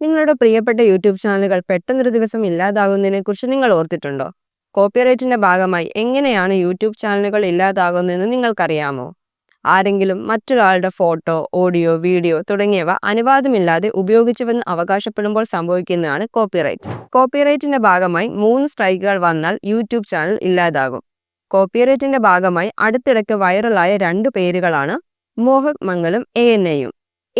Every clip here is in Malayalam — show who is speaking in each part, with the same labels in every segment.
Speaker 1: നിങ്ങളുടെ പ്രിയപ്പെട്ട യൂട്യൂബ് ചാനലുകൾ പെട്ടെന്നൊരു ദിവസം ഇല്ലാതാകുന്നതിനെക്കുറിച്ച് നിങ്ങൾ ഓർത്തിട്ടുണ്ടോ? കോപ്പിറൈറ്റിന്റെ ഭാഗമായി എങ്ങനെയാണ് യൂട്യൂബ് ചാനലുകൾ ഇല്ലാതാകുന്നതെന്ന് നിങ്ങൾക്കറിയാമോ? ആരെങ്കിലും മറ്റൊരാളുടെ ഫോട്ടോ ഓഡിയോ വീഡിയോ തുടങ്ങിയവ അനുവാദമില്ലാതെ ഉപയോഗിച്ചുവെന്ന് അവകാശപ്പെടുമ്പോൾ സംഭവിക്കുന്നതാണ് കോപ്പിറൈറ്റ്. കോപ്പിറൈറ്റിന്റെ ഭാഗമായി മൂന്ന് സ്ട്രൈക്കുകൾ വന്നാൽ യൂട്യൂബ് ചാനൽ ഇല്ലാതാകും. കോപ്പിറൈറ്റിന്റെ ഭാഗമായി അടുത്തിടയ്ക്ക് വൈറലായ രണ്ടു പേരുകളാണ് മോഹക് മംഗലും എ എൻ എയും.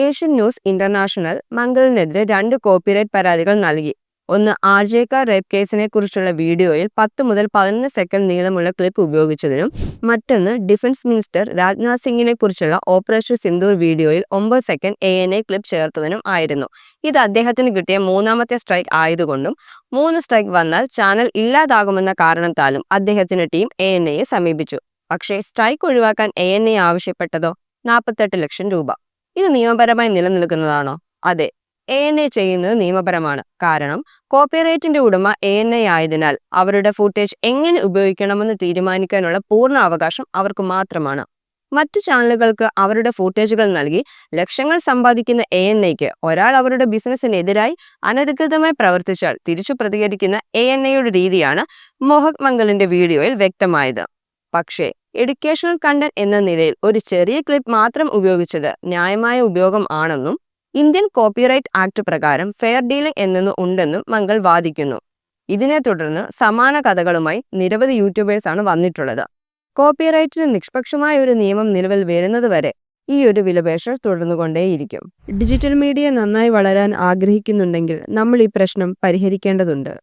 Speaker 1: ഏഷ്യൻ ന്യൂസ് ഇന്റർനാഷണൽ മംഗളിനെതിരെ രണ്ട് കോപ്പിറൈറ്റ് പരാതികൾ നൽകി. ഒന്ന് ആർജേക്കാർ റേപ്പ് കേസിനെ കുറിച്ചുള്ള വീഡിയോയിൽ പത്ത് മുതൽ പതിനൊന്ന് സെക്കൻഡ് നീളമുള്ള ക്ലിപ്പ് ഉപയോഗിച്ചതിനും മറ്റൊന്ന് ഡിഫൻസ് മിനിസ്റ്റർ രാജ്നാഥ് സിംഗിനെ കുറിച്ചുള്ള ഓപ്പറേഷൻ സിന്ദൂർ വീഡിയോയിൽ ഒമ്പത് second A N A clip ചേർത്തതിനും ആയിരുന്നു. ഇത് അദ്ദേഹത്തിന് കിട്ടിയ മൂന്നാമത്തെ സ്ട്രൈക്ക് ആയതുകൊണ്ടും മൂന്ന് സ്ട്രൈക്ക് വന്നാൽ ചാനൽ ഇല്ലാതാകുമെന്ന കാരണത്താലും അദ്ദേഹത്തിന്റെ ടീം എ എൻ എയെ സമീപിച്ചു. പക്ഷേ സ്ട്രൈക്ക് ഒഴിവാക്കാൻ എ എൻ എ ആവശ്യപ്പെട്ടതോ? നാൽപ്പത്തെട്ട് ലക്ഷം രൂപ. ഇത് നിയമപരമായി നിലനിൽക്കുന്നതാണോ? അതെ. എ എൻ എ ചെയ്യുന്നത് നിയമപരമാണ്. കാരണം കോപ്പിറൈറ്റിന്റെ ഉടമ എ എൻ എ ആയതിനാൽ അവരുടെ ഫുട്ടേജ് എങ്ങനെ ഉപയോഗിക്കണമെന്ന് തീരുമാനിക്കാനുള്ള പൂർണ അവകാശം അവർക്ക് മാത്രമാണ്. മറ്റു ചാനലുകൾക്ക് അവരുടെ ഫുട്ടേജുകൾ നൽകി ലക്ഷങ്ങൾ സമ്പാദിക്കുന്ന എ എൻ എക്ക് ഒരാൾ അവരുടെ ബിസിനസ്സിനെതിരായി അനധികൃതമായി പ്രവർത്തിച്ചാൽ തിരിച്ചു പ്രതികരിക്കുന്ന എ എൻ എയുടെ രീതിയാണ് മോഹക് മംഗലിന്റെ വീഡിയോയിൽ വ്യക്തമായത്. പക്ഷേ എഡ്യൂക്കേഷണൽ കണ്ടന്റ് എന്ന നിലയിൽ ഒരു ചെറിയ ക്ലിപ്പ് മാത്രം ഉപയോഗിച്ചത് ന്യായമായ ഉപയോഗം ആണെന്നും ഇന്ത്യൻ കോപ്പിറൈറ്റ് ആക്ട് പ്രകാരം ഫെയർ ഡീലിംഗ് എന്നൊന്നും ഉണ്ടെന്നും മംഗൾ വാദിക്കുന്നു. ഇതിനെ തുടർന്ന് സമാന കഥകളുമായി നിരവധി യൂട്യൂബേഴ്സാണ് വന്നിട്ടുള്ളത്. കോപ്പിറൈറ്റിന് നിഷ്പക്ഷമായ ഒരു നിയമം നിലവിൽ വരുന്നതുവരെ ഈ ഒരു വിലപേശൽ തുടർന്നുകൊണ്ടേയിരിക്കും. ഡിജിറ്റൽ മീഡിയ നന്നായി വളരാൻ ആഗ്രഹിക്കുന്നുണ്ടെങ്കിൽ നമ്മൾ ഈ പ്രശ്നം പരിഹരിക്കേണ്ടതുണ്ട്.